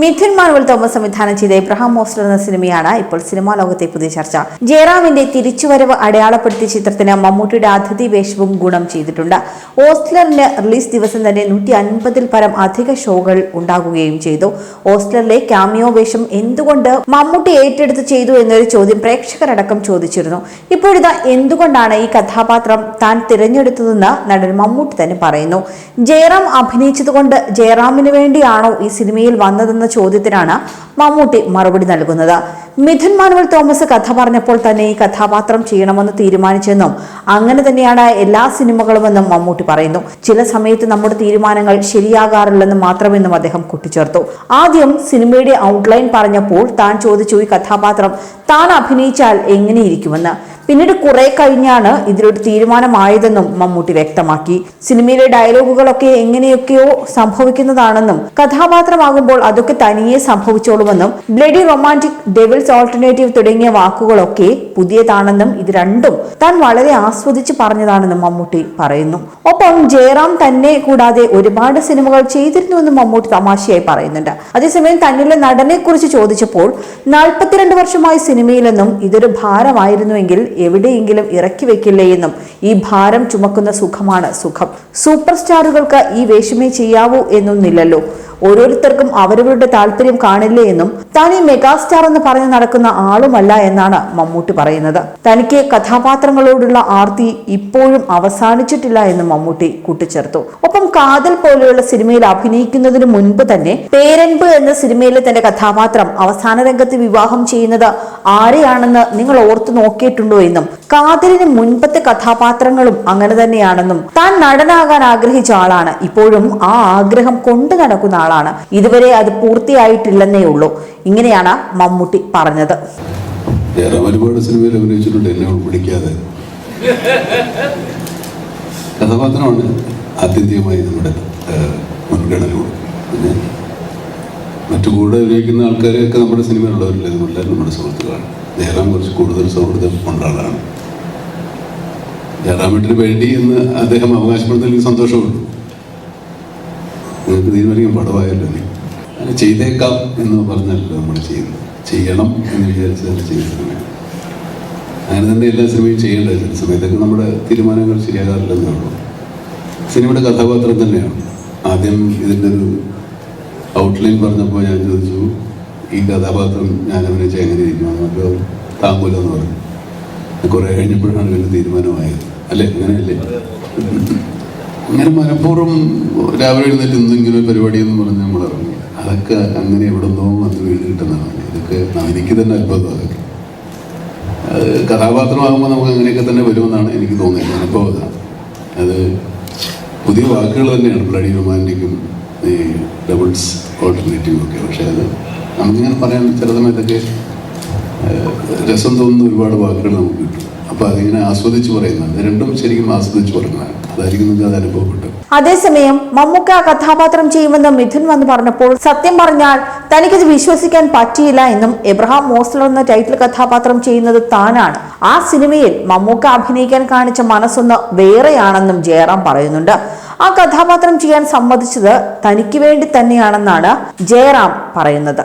Mithun manual Thomas സംവിധാനം ചെയ്ത ഇബ്രഹാം മോസ്റ്റർ എന്ന സിനിമയാണ് ഇപ്പോൾ സിനിമാ ലോകത്തെ പുതിയ ചർച്ച. ജയറാമിന്റെ തിരിച്ചുവരവ് അടയാളപ്പെടുത്തിയ ചിത്രത്തിന് മമ്മൂട്ടിയുടെ അതിഥി വേഷവും ഗുണം ചെയ്തിട്ടുണ്ട്. ഓസ്ലറിന് റിലീസ് ദിവസം തന്നെ നൂറ്റി അൻപതിൽ പരം അധിക ഷോകൾ ഉണ്ടാകുകയും ചെയ്തു. ഓസ്ലറിലെ ക്യാമിയോ വേഷം എന്തുകൊണ്ട് മമ്മൂട്ടി ഏറ്റെടുത്ത് ചെയ്തു എന്നൊരു ചോദ്യം പ്രേക്ഷകരടക്കം ചോദിച്ചിരുന്നു. ഇപ്പോഴിതാ എന്തുകൊണ്ടാണ് ഈ കഥാപാത്രം താൻ തിരഞ്ഞെടുത്തതെന്ന് നടൻ മമ്മൂട്ടി തന്നെ പറയുന്നു. ജയറാം അഭിനയിച്ചതുകൊണ്ട് ജയറാമിന് വേണ്ടിയാണോ ഈ സിനിമയിൽ വന്നതെന്ന ചോദ്യത്തിനാണ് മമ്മൂട്ടി മറുപടി നൽകുന്നത്. മിഥുൻ മാനുവൽ തോമസ് കഥ പറഞ്ഞപ്പോൾ തന്നെ ഈ കഥാപാത്രം ചെയ്യണമെന്ന് തീരുമാനിച്ചെന്നും അങ്ങനെ തന്നെയാണ് എല്ലാ സിനിമകളുമെന്നും മമ്മൂട്ടി പറയുന്നു. ചില സമയത്ത് നമ്മുടെ തീരുമാനങ്ങൾ ശരിയാകാറില്ലെന്ന് മാത്രമെന്നും അദ്ദേഹം കൂട്ടിച്ചേർത്തു. ആദ്യം സിനിമയുടെ ഔട്ട്ലൈൻ പറഞ്ഞപ്പോൾ താൻ ചോദിച്ചു ഈ കഥാപാത്രം താൻ അഭിനയിച്ചാൽ എങ്ങനെയിരിക്കുമെന്ന്. പിന്നീട് കുറെ കഴിഞ്ഞാണ് ഇതിലൊരു തീരുമാനമായതെന്നും മമ്മൂട്ടി വ്യക്തമാക്കി. സിനിമയിലെ ഡയലോഗുകളൊക്കെ എങ്ങനെയൊക്കെയോ സംഭവിക്കുന്നതാണെന്നും കഥാപാത്രമാകുമ്പോൾ അതൊക്കെ തനിയെ സംഭവിച്ചോളുമെന്നും ബ്ലഡി റൊമാന്റിക് ഡെവിൾസ് ഓൾട്ടർനേറ്റീവ് തുടങ്ങിയ വാക്കുകളൊക്കെ പുതിയതാണെന്നും ഇത് രണ്ടും താൻ വളരെ ആസ്വദിച്ച് പറഞ്ഞതാണെന്നും മമ്മൂട്ടി പറയുന്നു. ഒപ്പം ജയറാം തന്നെ കൂടാതെ ഒരുപാട് സിനിമകൾ ചെയ്തിരുന്നുവെന്നും മമ്മൂട്ടി തമാശയായി പറയുന്നുണ്ട്. അതേസമയം തന്നിലെ നടനെ കുറിച്ച് ചോദിച്ചപ്പോൾ നാൽപ്പത്തിരണ്ട് വർഷമായി സിനിമയിലെന്നും ഇതൊരു ഭാരമായിരുന്നുവെങ്കിൽ എവിടെയെങ്കിലും ഇറക്കി വെക്കില്ലേ എന്നും ഈ ഭാരം ചുമക്കുന്ന സുഖമാണ് സുഖം. സൂപ്പർ സ്റ്റാറുകൾക്ക് ഈ വേഷമേ ചെയ്യാവൂ എന്നൊന്നില്ലല്ലോ ഓരോരുത്തർക്കും അവരവരുടെ താല്പര്യം കാണില്ലേ എന്നും താൻ ഈ മെഗാസ്റ്റാർ എന്ന് പറഞ്ഞു നടക്കുന്ന ആളുമല്ല എന്നാണ് മമ്മൂട്ടി പറയുന്നത്. തനിക്ക് കഥാപാത്രങ്ങളോടുള്ള ആർത്തി ഇപ്പോഴും അവസാനിച്ചിട്ടില്ല എന്ന് മമ്മൂട്ടി കൂട്ടിച്ചേർത്തു. ഒപ്പം കാതൽ പോലെയുള്ള സിനിമയിൽ അഭിനയിക്കുന്നതിന് മുൻപ് തന്നെ പേരൻപ് എന്ന സിനിമയിലെ തന്റെ കഥാപാത്രം അവസാന രംഗത്ത് വിവാഹം ചെയ്യുന്നത് ആരെയാണെന്ന് നിങ്ങൾ ഓർത്തു നോക്കിയിട്ടുണ്ടോ എന്നും കാതലിന് മുൻപത്തെ കഥാപാത്രങ്ങളും അങ്ങനെ തന്നെയാണെന്നും താൻ നടനാകാൻ ആഗ്രഹിച്ച ആളാണ്. ഇപ്പോഴും ആ ആഗ്രഹം കൊണ്ടു നടക്കുന്ന ആളാണ്. ഇതുവരെ അത് പൂർത്തിയായിട്ടില്ലെന്നേ ഉള്ളൂ. ഇങ്ങനെയാണ് മമ്മൂട്ടി പറഞ്ഞത്. ഒരുപാട് സിനിമയിൽ അഭിനയിച്ചിട്ടുണ്ട്. എന്നെ വിളിക്കാതെ കഥാപാത്രമാണ് ആത്യന്തികമായി നമ്മുടെ മുൻഗണന പിന്നെ മറ്റു കൂടെ അഭിനയിക്കുന്ന ആൾക്കാരെയൊക്കെ നമ്മുടെ സിനിമയിലുള്ളവരില്ല? നമ്മുടെ സുഹൃത്തുക്കളാണ്. ജയറാം കുറച്ച് കൂടുതൽ സൗഹൃദം ആളാണ്. ജയറാമേട്ടിന് വേണ്ടി എന്ന് അദ്ദേഹം അവകാശപ്പെടുന്നതിൽ എനിക്ക് സന്തോഷമുണ്ട്. നിങ്ങൾക്ക് തീരുമാനിക്കാൻ പടവായല്ലോ നീ. അങ്ങനെ ചെയ്തേക്കാം എന്ന് പറഞ്ഞല്ലോ നമ്മൾ ചെയ്യുന്നത്. ചെയ്യണം എന്ന് വിചാരിച്ചാൽ ചെയ്ത സിനിമയാണ് അങ്ങനെ തന്നെ എല്ലാ സിനിമയും ചെയ്യേണ്ടത് ചില സമയത്തൊക്കെ നമ്മുടെ തീരുമാനങ്ങൾ ശരിയാകാറില്ലെന്നേ ഉള്ളൂ. സിനിമയുടെ കഥാപാത്രം തന്നെയാണ്. ആദ്യം ഇതിന്റെ ഒരു ഔട്ട്ലൈൻ പറഞ്ഞപ്പോൾ ഞാൻ ചോദിച്ചു ഈ കഥാപാത്രം ഞാൻ അഭിനയിച്ച എങ്ങനെ ഇരിക്കും അപ്പോൾ താങ്കൂലോ എന്ന് പറഞ്ഞു. കുറേ കഴിഞ്ഞപ്പോഴാണ് ഇതിന്റെ തീരുമാനമായത്. അല്ലേ? അങ്ങനെയല്ലേ? അങ്ങനെ മനഃപൂർവം രാവിലെ എഴുന്നേറ്റ് എന്തെങ്കിലും ഒരു പരിപാടി എന്ന് പറഞ്ഞ് നമ്മൾ ഇറങ്ങി. അതൊക്കെ അങ്ങനെ എവിടെ നിന്നോ വന്ന് വീട് കിട്ടുന്നതാണ്. ഇതൊക്കെ എനിക്ക് തന്നെ അത്ഭുതം അതൊക്കെ കഥാപാത്രമാകുമ്പോൾ നമുക്ക് അങ്ങനെയൊക്കെ തന്നെ വരുമെന്നാണ് എനിക്ക് തോന്നിയത്. അനുഭവം അതാണ് അത് പുതിയ വാക്കുകൾ തന്നെയാണ്. ബ്ലഡി റൊമാന്റിക്കും ഈ ഡബിൾസ് ഓൾട്ടർനേറ്റീവും ഒക്കെ. പക്ഷേ അത് നമുക്കിങ്ങനെ പറയാൻ ഏഹ്, രസം തോന്നുന്ന ഒരുപാട് വാക്കുകൾ നമുക്ക് കിട്ടും. അപ്പോൾ അതിങ്ങനെ ആസ്വദിച്ച് പറയുന്നുണ്ട് രണ്ടും ശരിക്കും ആസ്വദിച്ച് പറയുന്നതാണ്. അതായിരിക്കും നിങ്ങൾക്ക് അത് അതേസമയം മമ്മൂക്ക കഥാപാത്രം ചെയ്യുമെന്ന് മിഥുൻ വന്ന് പറഞ്ഞപ്പോൾ സത്യം പറഞ്ഞാൽ തനിക്കത് വിശ്വസിക്കാൻ പറ്റിയില്ല എന്നും എബ്രഹാം മോസ്ലർ എന്ന ടൈറ്റിൽ കഥാപാത്രം ചെയ്യുന്നത് താനാണ്. ആ സിനിമയിൽ മമ്മൂക്ക അഭിനയിക്കാൻ കാണിച്ച മനസ്സൊന്ന് വേറെയാണെന്നും ജയറാം പറയുന്നുണ്ട്. ആ കഥാപാത്രം ചെയ്യാൻ സമ്മതിച്ചത് തനിക്ക് വേണ്ടി തന്നെയാണെന്നാണ് ജയറാം പറയുന്നത്.